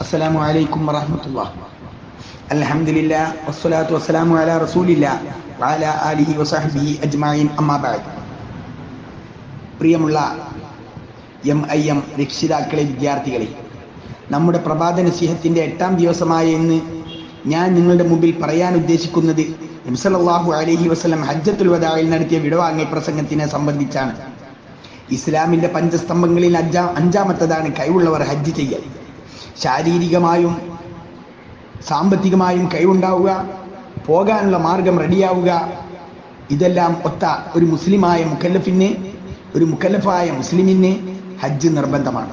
السلام عليكم ورحمة الله الحمد لله والصلاة والسلام على رسول الله وعلى آله وصحبه أجمعين أما بعد പ്രിയമുള്ള M I M രക്ഷിതാക്കളെ വിദ്യാർത്ഥികളെ നമ്മുടെ പ്രഭാത നസീഹത്തിന്റെ എട്ടാം ദിവസമായ ഇന്ന് ഞാൻ നിങ്ങളുടെ മുമ്പിൽ പറയാൻ ഉദ്ദേശിക്കുന്നത് നബ്സല്ലാഹു അലഹി വസ്ലം ഹജ്ജത്തുൽ വദായിൽ നടത്തിയ വിടവാങ്ങൽ പ്രസംഗത്തിനെ സംബന്ധിച്ചാണ് ഇസ്ലാമിന്റെ പഞ്ചസ്തംഭങ്ങളിൽ അഞ്ചാ അഞ്ചാമത്തതാണ് കഴിവുള്ളവർ ഹജ്ജ് ചെയ്യൽ ശാരീരികമായും സാമ്പത്തികമായും കഴിവുണ്ടാവുക പോകാനുള്ള മാർഗം റെഡിയാവുക ഇതെല്ലാം ഒത്ത ഒരു മുസ്ലിമായ മുക്കല്ലഫിന് ഒരു മുക്കല്ലഫായ മുസ്ലിമിന് ഹജ്ജ് നിർബന്ധമാണ്.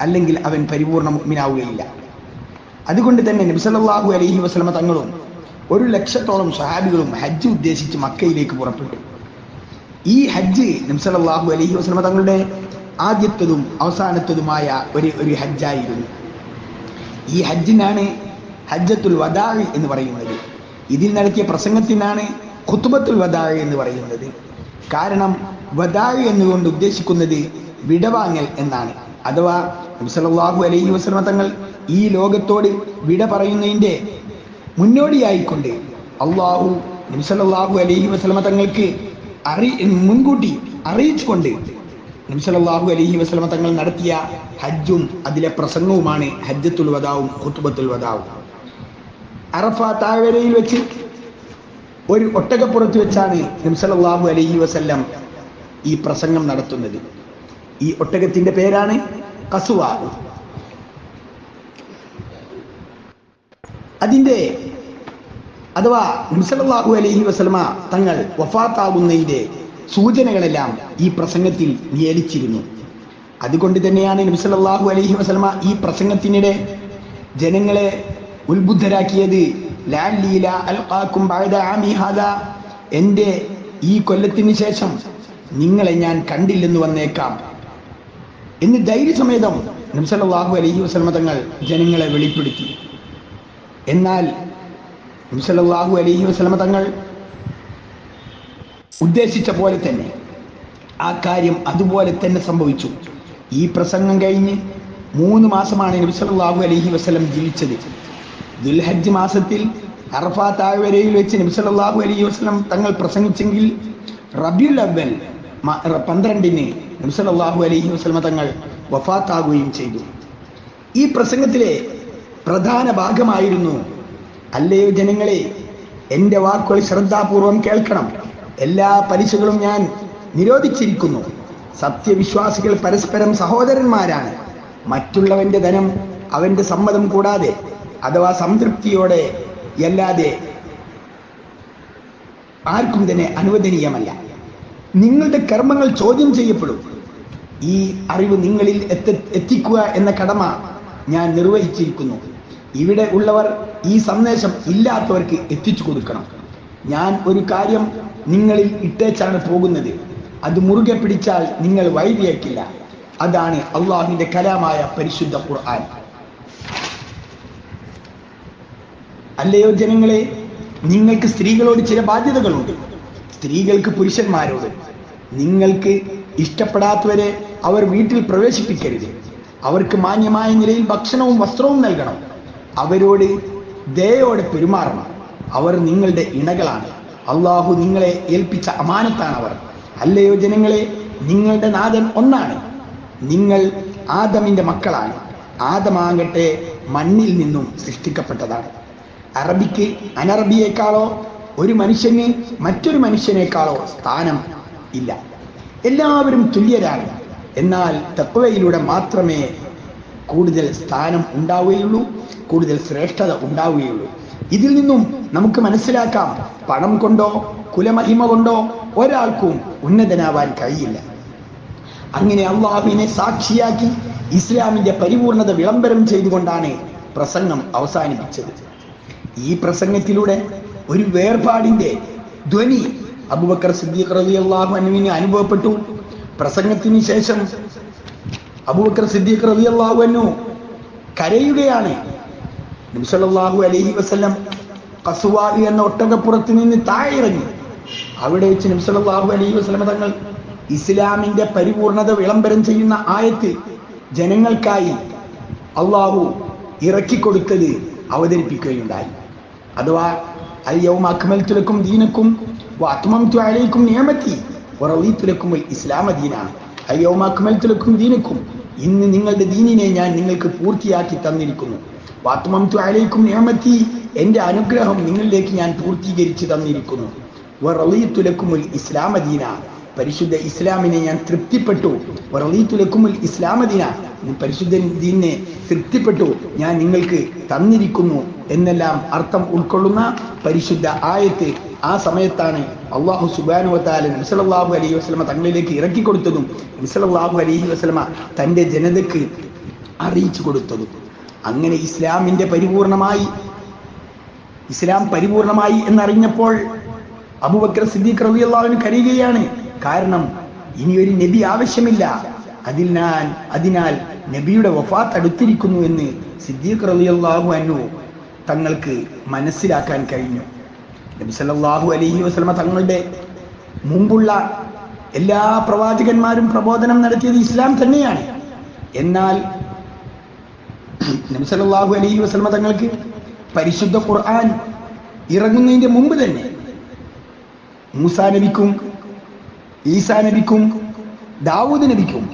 അല്ലെങ്കിൽ അവൻ പരിപൂർണ മുഗ്മിനാവുകയില്ല. അതുകൊണ്ട് തന്നെ നബിസല്ലാഹു അലഹി വസ്ലമ തങ്ങളും ഒരു ലക്ഷത്തോളം സഹാബികളും ഹജ്ജ് ഉദ്ദേശിച്ച് മക്കയിലേക്ക് പുറപ്പെട്ടു. ഈ ഹജ്ജ് നബ്സലാഹു അലഹി വസ്ലമ തങ്ങളുടെ ആദ്യത്തതും അവസാനത്തതുമായ ഒരു ഒരു ഹജ്ജായിരുന്നു. ഈ ഹജ്ജിനാണ് ഹജ്ജത്തുൽ വദാഹ് എന്ന് പറയുന്നത്. ഇതിൽ നടത്തിയ പ്രസംഗത്തിനാണ് ഖുത്ബത്തുൽ വദാഹ് എന്ന് പറയുന്നത്. കാരണം വദാഹ് എന്നുകൊണ്ട് ഉദ്ദേശിക്കുന്നത് വിടവാങ്ങൽ എന്നാണ്. അഥവാ സല്ലല്ലാഹു അലൈഹി വസ്ലമ തങ്ങൾ ഈ ലോകത്തോട് വിട പറയുന്നതിന്റെ മുന്നോടിയായിക്കൊണ്ട് അള്ളാഹു നബ്സലാഹു അലൈഹി വസ്ലമ തങ്ങൾക്ക് അറി മുൻകൂട്ടി അറിയിച്ചുകൊണ്ട് നബ്സലാഹു അലഹി വസ്ലമ തങ്ങൾ നടത്തിയ ഹജ്ജും അതിലെ പ്രസംഗവുമാണ് ഹജ്ജത്തുൽ വദാവും ഖുത്തുബത്തുൽ വദാവും. അറഫ താഴ്വരയിൽ വെച്ച് ഒരു ഒട്ടകപ്പുറത്ത് വെച്ചാണ് നബ്സലാഹു അലഹി വസല്ലം ഈ പ്രസംഗം നടത്തുന്നത്. ഈ ഒട്ടകത്തിന്റെ പേരാണ് കസുവ. അതിന്റെ അഥവാ നബ്സലാഹു അലഹി വസ്ലമ തങ്ങൾ വഫാത്താകുന്നതിന്റെ സൂചനകളെല്ലാം ഈ പ്രസംഗത്തിൽ നിയലിച്ചിരുന്നു അതുകൊണ്ട് തന്നെയാണ് നബ്സലാഹു അലഹി വസ്ലമ ഈ പ്രസംഗത്തിനിടെ ജനങ്ങളെ ഉത്ബുദ്ധരാക്കിയത് എന്റെ ഈ കൊല്ലത്തിന് ശേഷം നിങ്ങളെ ഞാൻ കണ്ടില്ലെന്ന് വന്നേക്കാം. എന്ന് ധൈര്യസമേതം നബ്സലാഹു അലഹി വസ്ലമ തങ്ങൾ ജനങ്ങളെ വെളിപ്പെടുത്തി. എന്നാൽ നബ്സലാഹു അലഹി വസ്ലമ തങ്ങൾ ഉദ്ദേശിച്ച പോലെ തന്നെ. ആ കാര്യം അതുപോലെ തന്നെ സംഭവിച്ചു. ഈ പ്രസംഗം കഴിഞ്ഞ് മൂന്ന് മാസമാണ് സല്ലല്ലാഹു അലൈഹി വസ്ലം ജീവിച്ചത്. ദുൽഹജ്ജ് മാസത്തിൽ അറഫ താഴ്വരയിൽ വെച്ച് നബിസലാഹു അലൈഹി വസ്ലം തങ്ങൾ പ്രസംഗിച്ചെങ്കിൽ റബിയുൽ അവൽ പന്ത്രണ്ടിന് സല്ലല്ലാഹു അലൈഹി വസ്ലമ തങ്ങൾ വഫാത്താകുകയും ചെയ്തു. ഈ പ്രസംഗത്തിലെ പ്രധാന ഭാഗമായിരുന്നു അല്ലയോ ജനങ്ങളെ എന്റെ വാക്കുകൾ ശ്രദ്ധാപൂർവം കേൾക്കണം. എല്ലാ പലിശകളും ഞാൻ നിരോധിച്ചിരിക്കുന്നു. സത്യവിശ്വാസികൾ പരസ്പരം സഹോദരന്മാരാണ്. മറ്റുള്ളവന്റെ ധനം അവന്റെ സമ്മതം കൂടാതെ അഥവാ സംതൃപ്തിയോടെ അല്ലാതെ ആർക്കും തന്നെ അനുവദനീയമല്ല. നിങ്ങളുടെ കർമ്മങ്ങൾ ചോദ്യം ചെയ്യപ്പെടും. ഈ അറിവ് നിങ്ങളിൽ എത്ത എത്തിക്കുക എന്ന കടമ ഞാൻ നിർവഹിച്ചിരിക്കുന്നു. ഇവിടെ ഉള്ളവർ ഈ സന്ദേശം ഇല്ലാത്തവർക്ക് എത്തിച്ചു കൊടുക്കണം. ഞാൻ ഒരു കാര്യം നിങ്ങളിൽ ഇട്ടേച്ചാണ് പോകുന്നത്. അത് മുറുകെ പിടിച്ചാൽ നിങ്ങൾ വൈകിയേക്കില്ല അതാണ് അള്ളാഹുവിന്റെ കലാമായ പരിശുദ്ധ ഖുർആൻ. അല്ലയോ ജനങ്ങളെ നിങ്ങൾക്ക് സ്ത്രീകളോട് ചില ബാധ്യതകളുണ്ട്. സ്ത്രീകൾക്ക് പുരുഷന്മാരോട്. നിങ്ങൾക്ക് ഇഷ്ടപ്പെടാത്തവരെ അവർ വീട്ടിൽ പ്രവേശിപ്പിക്കരുത്. അവർക്ക് മാന്യമായ നിലയിൽ ഭക്ഷണവും വസ്ത്രവും നൽകണം. അവരോട് ദയോടെ പെരുമാറണം. അവർ നിങ്ങളുടെ ഇണകളാണ്. അള്ളാഹു നിങ്ങളെ ഏൽപ്പിച്ച അമാനത്താണ് അവർ അല്ലയോ ജനങ്ങളെ നിങ്ങളുടെ നാഥൻ ഒന്നാണ്. നിങ്ങൾ ആദമിന്റെ മക്കളാണ്. ആദമാകട്ടെ മണ്ണിൽ നിന്നും സൃഷ്ടിക്കപ്പെട്ടതാണ്. അറബിക്ക് അനറബിയേക്കാളോ ഒരു മനുഷ്യന് മറ്റൊരു മനുഷ്യനേക്കാളോ സ്ഥാനം ഇല്ല. എല്ലാവരും തുല്യരാണ്. എന്നാൽ തക്വയിലൂടെ മാത്രമേ കൂടുതൽ സ്ഥാനം ഉണ്ടാവുകയുള്ളൂ കൂടുതൽ ശ്രേഷ്ഠത ഉണ്ടാവുകയുള്ളൂ. ഇതിൽ നിന്നും നമുക്ക് മനസ്സിലാക്കാം പണം കൊണ്ടോ കുലമഹിമ കൊണ്ടോ ഒരാൾക്കും ഉന്നതനാവാൻ കഴിയില്ല. അങ്ങനെ അള്ളാഹുവിനെ സാക്ഷിയാക്കി ഇസ്ലാമിന്റെ പരിപൂർണത വിളംബരം ചെയ്തുകൊണ്ടാണ് പ്രസംഗം അവസാനിപ്പിച്ചത്. ഈ പ്രസംഗത്തിലൂടെ ഒരു വേർപാടിന്റെ ധ്വനി അബുബക്കർ സിദ്ദീഖ് റബി അള്ളാഹു അനുവിന് അനുഭവപ്പെട്ടു. പ്രസംഗത്തിന് ശേഷം അബുബക്കർ സിദ്ദീഖ് റബി അള്ളാഹു അനു കരയുകയാണ്. നബിസല്ലാഹു അലൈഹി വസ്ലം കസുവാദി എന്ന ഒട്ടകപ്പുറത്ത് നിന്ന് താഴെ ഇറങ്ങി അവിടെ വെച്ച് നബിസല്ലാഹു അലൈഹി വസ്ലമ തങ്ങൾ ഇസ്ലാമിന്റെ പരിപൂർണത വിളംബരം ചെയ്യുന്ന ആയത്ത് ജനങ്ങൾക്കായി അള്ളാഹു ഇറക്കിക്കൊടുത്തത് അവതരിപ്പിക്കുകയുണ്ടായി. അഥവാ അയ്യവും അക്മൽത്തുലക്കും ദീനക്കും ആത്മം അലൈക്കും നിയമത്തി ഇസ്ലാമ ദീനാണ്. അയ്യവും അക്മൽത്തുലക്കും ദീനക്കും ഇന്ന് നിങ്ങളുടെ ദീനിനെ ഞാൻ നിങ്ങൾക്ക് പൂർത്തിയാക്കി തന്നിരിക്കുന്നു. വാത്മം അലൈക്കും നിയമത്തി എന്റെ അനുഗ്രഹം നിങ്ങളിലേക്ക് ഞാൻ പൂർത്തീകരിച്ചു തന്നിരിക്കുന്നു. വറവീത്തുലക്കുമുൽ ഇസ്ലാമദീന പരിശുദ്ധ ഇസ്ലാമിനെ ഞാൻ തൃപ്തിപ്പെട്ടു. വറവീത്തുലക്കുമുൽ ഇസ്ലാമദീന പരിശുദ്ധ ദീനെ തൃപ്തിപ്പെട്ടു. ഞാൻ നിങ്ങൾക്ക് തന്നിരിക്കുന്നു എന്നെല്ലാം അർത്ഥം ഉൾക്കൊള്ളുന്ന പരിശുദ്ധ ആയത്ത് ആ സമയത്താണ് അള്ളാഹു സുബാനുവത്താല നബിസലാഹു അലൈഹി വസ്ലമ തങ്ങളിലേക്ക് ഇറക്കി കൊടുത്തതും നബിസലാഹു അലൈഹി വസ്ലമ തന്റെ ജനതയ്ക്ക് അറിയിച്ചു കൊടുത്തതും. അങ്ങനെ ഇസ്ലാമിന്റെ പരിപൂർണമായി ഇസ്ലാം പരിപൂർണമായി എന്നറിഞ്ഞപ്പോൾ അബുബക്കർ സിദ്ദീഖ് റബി അള്ളാഹുവിന് കരയുകയാണ്. കാരണം ഇനി ഒരു നബി ആവശ്യമില്ല. അതിനാൽ അതിനാൽ നബിയുടെ വഫാത്ത് അടുത്തിരിക്കുന്നു എന്ന് സിദ്ദീഖ് റബി അള്ളാഹു അനു തങ്ങൾക്ക് മനസ്സിലാക്കാൻ കഴിഞ്ഞു. നബി സല്ലല്ലാഹു അലൈഹി വസല്ലമ തങ്ങളുടെ മുമ്പുള്ള എല്ലാ പ്രവാചകന്മാരും പ്രബോധനം നടത്തിയത് ഇസ്ലാം തന്നെയാണ്. എന്നാൽ നബി സല്ലല്ലാഹു അലൈഹി വസല്ലമ തങ്ങൾക്ക് പരിശുദ്ധ ഖുർആൻ ഇറങ്ങുന്നതിന്റെ മുമ്പ് തന്നെ മൂസാ നബിക്കും ഈസാ നബിക്കും ദാവൂദ് നബിക്കും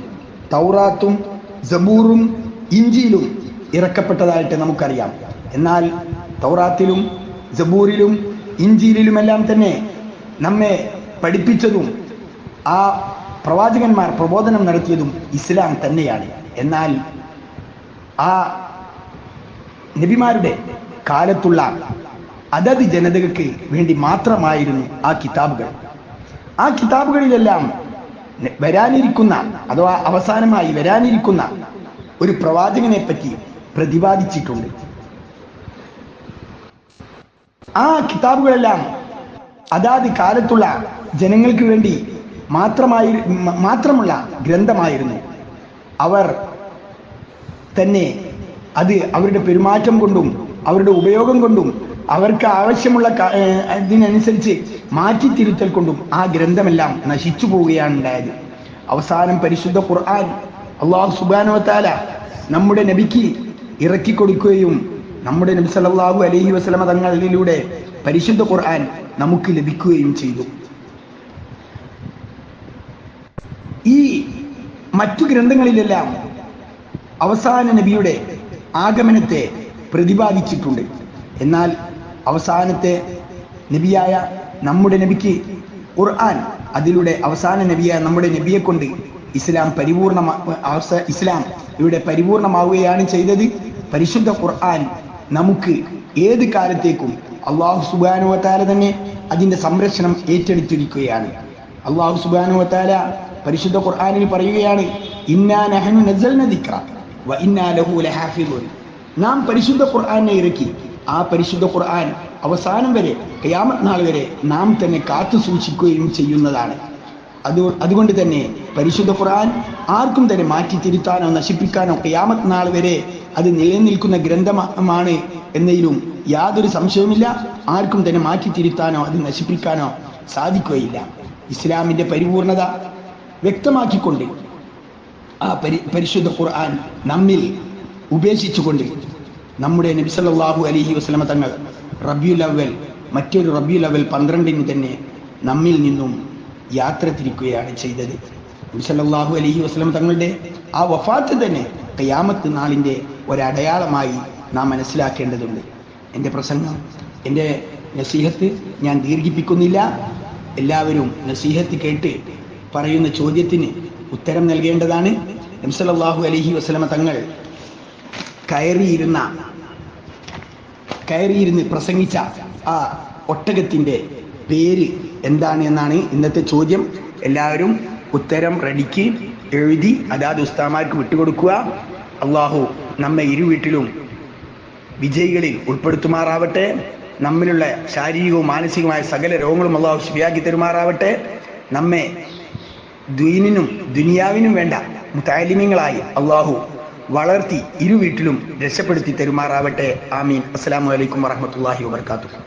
തൗറാത്തും ജബൂറും ഇഞ്ചിയിലും ഇറക്കപ്പെട്ടതായിട്ട് നമുക്കറിയാം. എന്നാൽ തൗറാത്തിലും ജബൂറിലും ഇഞ്ചിയിലുമെല്ലാം തന്നെ നമ്മെ പഠിപ്പിച്ചതും ആ പ്രവാചകന്മാർ പ്രബോധനം നടത്തിയതും ഇസ്ലാം തന്നെയാണ്. എന്നാൽ ആ നബിമാരുടെ കാലത്തുള്ള അതത് ജനതകൾക്ക് വേണ്ടി മാത്രമായിരുന്നു ആ കിതാബുകൾ. ആ കിതാബുകളിലെല്ലാം വരാനിരിക്കുന്ന അഥവാ അവസാനമായി വരാനിരിക്കുന്ന ഒരു പ്രവാചകനെ പറ്റി പ്രതിപാദിച്ചിട്ടുണ്ട്. ആ കിതാബുകളെല്ലാം അതാത് കാലത്തുള്ള ജനങ്ങൾക്ക് വേണ്ടി മാത്രമായി മാത്രമുള്ള ഗ്രന്ഥമായിരുന്നു. അവർ തന്നെ അത് അവരുടെ പെരുമാറ്റം കൊണ്ടും അവരുടെ ഉപയോഗം കൊണ്ടും അവർക്ക് ആവശ്യമുള്ള ഇതിനനുസരിച്ച് മാറ്റിത്തിരുത്തൽ കൊണ്ടും ആ ഗ്രന്ഥമെല്ലാം നശിച്ചു പോവുകയാണ് ഉണ്ടായത്. അവസാനം പരിശുദ്ധ ഖുർആൻ അള്ളാഹു സുബാനുവത്താല നമ്മുടെ നബിക്ക് ഇറക്കി കൊടുക്കുകയും നമ്മുടെ നബി സല്ലല്ലാഹു അലൈഹി വസല്ലമ തങ്ങളിലൂടെ പരിശുദ്ധ ഖുർആൻ നമുക്ക് ലഭിക്കുകയും ചെയ്തു. ഈ മറ്റു ഗ്രന്ഥങ്ങളിലെല്ലാം അവസാന നബിയുടെ ആഗമനത്തെ പ്രതിപാദിച്ചിട്ടുണ്ട്. എന്നാൽ അവസാനത്തെ നബിയായ നമ്മുടെ നബിക്ക് ഖുർആൻ അതിലൂടെ അവസാന നബിയായ നമ്മുടെ നബിയെ കൊണ്ട് ഇസ്ലാം പരിപൂർണ ഇസ്ലാം ഇവിടെ പരിപൂർണമാവുകയാണ് ചെയ്തത്. പരിശുദ്ധ ഖുർആൻ നമുക്ക് ഏത് കാലത്തേക്കും അള്ളാഹു സുബാനുവത്താല തന്നെ അതിന്റെ സംരക്ഷണം ഏറ്റെടുത്തിരിക്കുകയാണ്. അള്ളാഹു സുബാനുവത്താല പരിശുദ്ധ ഖുർആാനിൽ പറയുകയാണ് നാം പരിശുദ്ധ ഖുർആാനെ ഇറക്കി. ആ പരിശുദ്ധ ഖുർആൻ അവസാനം വരെ കയാമത് നാൾ വരെ നാം തന്നെ കാത്തു സൂക്ഷിക്കുകയും ചെയ്യുന്നതാണ്. അത് അതുകൊണ്ട് തന്നെ പരിശുദ്ധ ഖുർആൻ ആർക്കും തന്നെ മാറ്റി തിരുത്താനോ നശിപ്പിക്കാനോ ഖിയാമത്ത് നാൾ വരെ അത് നിലനിൽക്കുന്ന ഗ്രന്ഥമാണ് എന്നതിലും യാതൊരു സംശയവുമില്ല. ആർക്കും തന്നെ മാറ്റി തിരുത്താനോ അത് നശിപ്പിക്കാനോ സാധിക്കുകയില്ല. ഇസ്ലാമിന്റെ പരിപൂർണത വ്യക്തമാക്കിക്കൊണ്ട് ആ പരി പരിശുദ്ധ ഖുർആൻ നമ്മിൽ ഉപേക്ഷിച്ചുകൊണ്ട് നമ്മുടെ നബിസല്ലാഹു അലഹി വസ്ലമ തങ്ങൾ റബിയുൽ അവൽ മറ്റൊരു റബിയുൽ അവൽ പന്ത്രണ്ടിന് തന്നെ നമ്മിൽ നിന്നും യാത്ര തിരിക്കുകയാണ് ചെയ്തത്. നബി അലഹി വസ്ലം തങ്ങളുടെ ആ വഫാത്ത് തന്നെ കയാമത്ത് നാളിന്റെ ഒരടയാളമായി നാം മനസ്സിലാക്കേണ്ടതുണ്ട്. എന്റെ പ്രസംഗം എന്റെ നസീഹത്ത് ഞാൻ ദീർഘിപ്പിക്കുന്നില്ല. എല്ലാവരും നസീഹത്ത് കേട്ട് പറയുന്ന ചോദ്യത്തിന് ഉത്തരം നൽകേണ്ടതാണ്. എംസലല്ലാഹു അലഹി വസ്ലമ തങ്ങൾ കയറിയിരുന്ന കയറിയിരുന്ന് പ്രസംഗിച്ച ആ ഒട്ടകത്തിന്റെ പേര് എന്താണ് എന്നാണ് ഇന്നത്തെ ചോദ്യം. എല്ലാവരും ഉത്തരം റെഡിക്ക് എഴുതി അതാത് ഉസ്താമാർക്ക് വിട്ടുകൊടുക്കുക. അള്ളാഹു നമ്മെ ഇരുവീട്ടിലും വിജയികളിൽ ഉൾപ്പെടുത്തുമാറാവട്ടെ. നമ്മിലുള്ള ശാരീരികവും മാനസികവുമായ സകല രോഗങ്ങളും അള്ളാഹു ശരിയാക്കി തരുമാറാവട്ടെ. നമ്മെ ദീനിനും ദുനിയാവിനും വേണ്ട താലിമ്യങ്ങളായി അള്ളാഹു വളർത്തി ഇരു വീട്ടിലും രക്ഷപ്പെടുത്തി തരുമാറാവട്ടെ. ആമീൻ. അസ്സാം അലൈക്കും വറഹ്മത്തുള്ളാഹി വബർക്കാത്തു